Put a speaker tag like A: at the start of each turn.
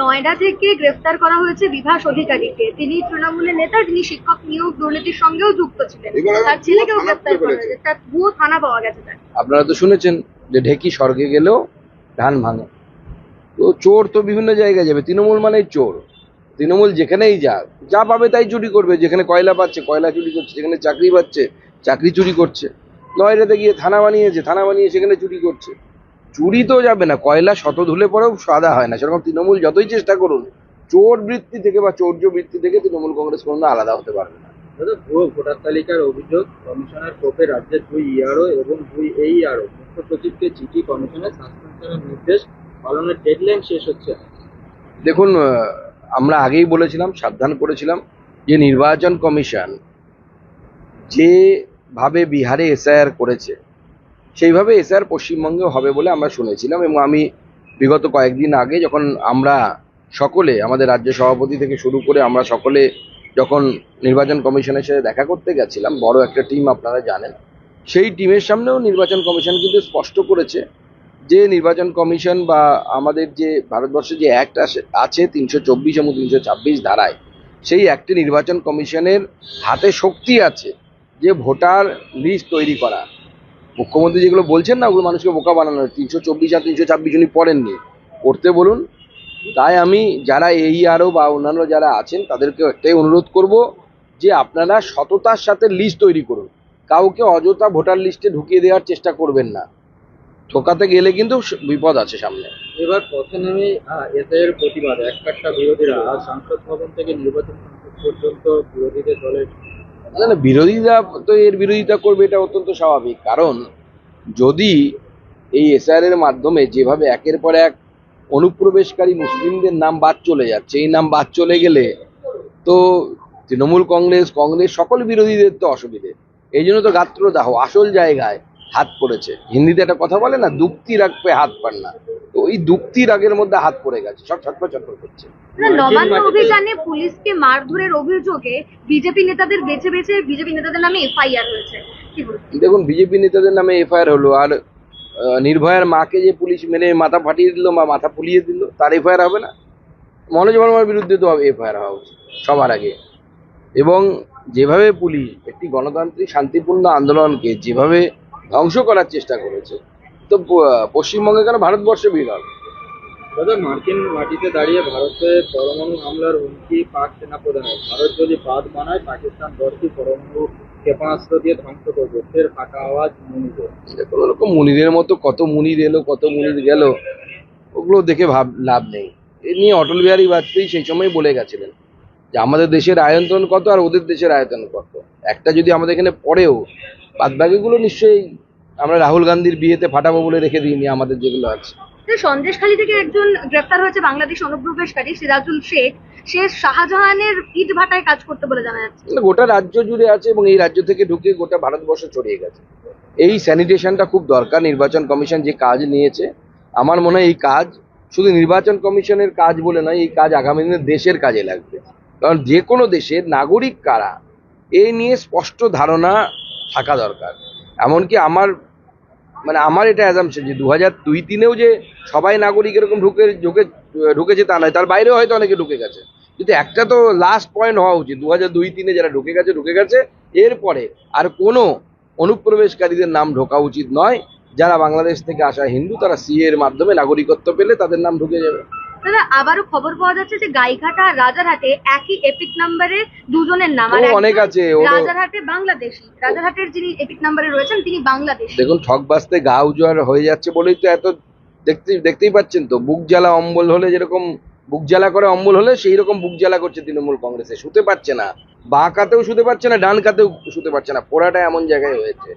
A: নয়ডা থেকে গ্রেফতার করা হয়েছে বিভাস অধিকারীকে। তিনি তৃণমূলের নেতা যিনি শিক্ষক নিয়োগ দুর্নীতির সঙ্গেও যুক্ত ছিলেন। তার ছেলেকেও গ্রেফতার করা হয়েছে। তার ভুয়ো থানা পাওয়া গেছে
B: আপনারা তো শুনেছেন যে ঢেকি স্বর্গে গেলেও ধান ভাঙে। তো চোর তো বিভিন্ন জায়গায় যাবে। তৃণমূল মানে চোর। তৃণমূল যেখানেই যাক যা পাবে তাই চুরি করবে। যেখানে কয়লা পাচ্ছে কয়লা চুরি করছে। যেখানে চাকরি পাচ্ছে চাকরি চুরি করছে। নয়ডাতে গিয়ে থানা বানিয়েছে থানা বানিয়ে সেখানে চুরি করছে। চুরি তো যাবে না কয়লা শত ধুলে পরেও সাদা হয় না সেরকম তৃণমূল যতই চেষ্টা করুন চোর বৃত্তি থেকে বা চৌর্য বৃত্তি থেকে তৃণমূল কংগ্রেস কোনো আলাদা হতে পারবে না।
C: ভুয়ো ভোটার তালিকার অভিযোগ কমিশনের কোপে রাজ্যের দুই ইআরও এবং দুই এই ইআরও মুখ্য সচিবকে চিঠি কমিশনের সাসপেনশনের নির্দেশ পালনের ডেডলাইন শেষ হচ্ছে
B: দেখুন আমরা আগেই বলেছিলাম সাবধান করেছিলাম যে নির্বাচন কমিশন যেভাবে বিহারে এসআইআর করেছে সেইভাবে এসআইআর পশ্চিমবঙ্গেও হবে বলে আমরা শুনেছিলাম এবং আমি বিগত কয়েকদিন আগে যখন আমরা সকলে, আমাদের রাজ্য সভাপতি থেকে শুরু করে আমরা সকলে যখন নির্বাচন কমিশনের সাথে দেখা করতে গেছিলাম, বড় একটা টিম আপনারা জানেন, সেই টিমের সামনেও নির্বাচন কমিশন কিন্তু স্পষ্ট করেছে যে নির্বাচন কমিশন বা আমাদের যে ভারতবর্ষে যে অ্যাক্ট আছে তিনশো চব্বিশ এবং তিনশো ছাব্বিশ ধারায়, সেই অ্যাক্টে নির্বাচন কমিশনের হাতে শক্তি আছে যে ভোটার লিস্ট তৈরি করা। মুখ্যমন্ত্রী যেগুলো বলছেন না, ওগুলো মানুষকে বোকা বানানো তিনশো চব্বিশ আর তিনশো ছাব্বিশ উনি পড়েননি। পড়তে বলুন। তাই আমি যারা এই আরও বা অন্যান্য যারা আছেন, তাদেরকে একটাই অনুরোধ করব যে আপনারা সততার সাথে লিস্ট তৈরি করুন। কাউকে অযথা ভোটার লিস্টে ঢুকিয়ে দেওয়ার চেষ্টা করবেন না। ঠোকাতে গেলে কিন্তু বিপদ আছে সামনে।
C: এবার পথে নেমে এসআইয়ের প্রতিবাদ এক বিরোধীরা সংসদ ভবন থেকে নির্বাচন পর্যন্ত বিরোধীদের দলের
B: না না, বিরোধীরা তো এর বিরোধিতা করবে, এটা অত্যন্ত স্বাভাবিক। কারণ যদি এই এসআর এর মাধ্যমে যেভাবে একের পর এক অনুপ্রবেশকারী মুসলিমদের নাম বাদ চলে যাচ্ছে, এই নাম বাদ চলে গেলে তো তৃণমূল কংগ্রেস কংগ্রেস সকল বিরোধীদের তো অসুবিধে। এই জন্য তো গাত্রদাহ, আসল জায়গায় হাত পড়েছে। হিন্দিতে একটা কথা বলে না দুক্তি রাখবে, হাত পান না। ওই দুক্তি রাগের মধ্যে হাত পড়ে গেছে। সব ছটফট ছটফট করছে।
A: নবান্ন অভিযানে পুলিশকে মারধরের অভিযোগে বিজেপি নেতাদের বেছে বেছে বিজেপি নেতাদের নামে এফআইআর হয়েছে।
B: দেখুন বিজেপি নেতাদের নামে এফআইআর হলো আর আহ, নির্ভয়ার মাকে যে পুলিশ মেরে মাথা ফাটিয়ে দিল বা মাথা ফুলিয়ে দিল তার এফআইআর হবে না? মনোজ বর্মার বিরুদ্ধে তো এফআইআর হওয়া উচিত সবার আগে। এবং যেভাবে পুলিশ একটি গণতান্ত্রিক শান্তিপূর্ণ আন্দোলনকে যেভাবে ধ্বংস করার চেষ্টা করেছে তো পশ্চিমবঙ্গে কেন ভারতবর্ষে বিরল
C: দাদা মার্কিন মাটিতে দাঁড়িয়ে ভারতে পরমাণু হামলার হুমকি পাক সেনাপ্রধানের ভারত যদি বাদ বানায় পাকিস্তান দশটি পরমাণু ক্ষেপণাস্ত্র দিয়ে ধ্বংস করবে। ফের ফাঁকা আওয়াজ মনিদের।
B: কোনো রকম মুনিদের মতো কত মুনির এলো কত মুনির গেল ওগুলো দেখে ভাব লাভ নেই। এ নিয়ে অটল বিহারী বাজপেয়ী সেই সময় বলে গেছিলেন যে আমাদের দেশের আয়তন কত আর ওদের দেশের আয়তন কত? একটা যদি আমাদের এখানে পড়েও বাদ বাকিগুলো নিশ্চয়ই আমরা রাহুল গান্ধীর বিয়েতে ফাটাবো বলে রেখে দিইনি আমাদের যেগুলো আছে।
A: সন্দেশখালী থেকে একজন গ্রেফতার হয়েছে বাংলাদেশ অনুপ্রবেশকারী সিরাজুল শেখ। সে শাহজাহানের ইট ভাটায় কাজ করতে বলে জানা যাচ্ছে।
B: গোটা রাজ্য জুড়ে আছে এবং এই রাজ্য থেকে ঢুকে গোটা ভারতবর্ষ ছড়িয়ে গেছে। এই স্যানিটেশনটা খুব দরকার নির্বাচন কমিশন যে কাজ নিয়েছে। আমার মনে হয় এই কাজ শুধু নির্বাচন কমিশনের কাজ বলে নয় এই কাজ আগামী দিনে দেশের কাজে লাগবে। কারণ যে কোনো দেশের নাগরিক কারা এই নিয়ে স্পষ্ট ধারণা থাকা দরকার। এমনকি আমার মানে আমার এটা অ্যাজামশন যে দু হাজার দুই তিনেও যে সবাই নাগরিক এরকম ঢুকে ঢুকে, ঢুকেছে তা নয়। তার বাইরেও হয়তো অনেকে ঢুকে গেছে। কিন্তু একটা তো লাস্ট পয়েন্ট হওয়া উচিত। দু হাজার দুই তিনে যারা ঢুকে গেছে ঢুকে গেছে, এরপরে আর কোনো অনুপ্রবেশকারীদের নাম ঢোকা উচিত নয়। যারা বাংলাদেশ থেকে আসা হিন্দু, তারা সি এর মাধ্যমে নাগরিকত্ব পেলে তাদের নাম ঢুকে যাবে।
A: দাদা আবারও খবর পাওয়া যাচ্ছে যে গাইঘাটা আর রাজারহাটে একই এপিক নাম্বারে দুজনের নাম। আর
B: ও
A: একজন
B: অনেক আছে,
A: রাজারহাটে বাংলাদেশি। রাজারহাটের যিনি এপিক নাম্বারে রয়েছেন তিনি বাংলাদেশি।
B: দেখুন ঠক বাস্তে গা উজোয়ার হয়ে যাচ্ছে বলেই তো এত দেখতে দেখতেই পাচ্ছেন তো বুক জ্বালা অম্বল হলে যেরকম বুক জ্বালা করে অম্বল হলে সেই রকম বুক জ্বালা করছে তৃণমূল কংগ্রেসে। শুতে পারছে না। বাঁ কাতেও শুতে পারছে না ডান কাতেও শুতে পারছে না। পোড়াটা এমন জায়গায় হয়েছে।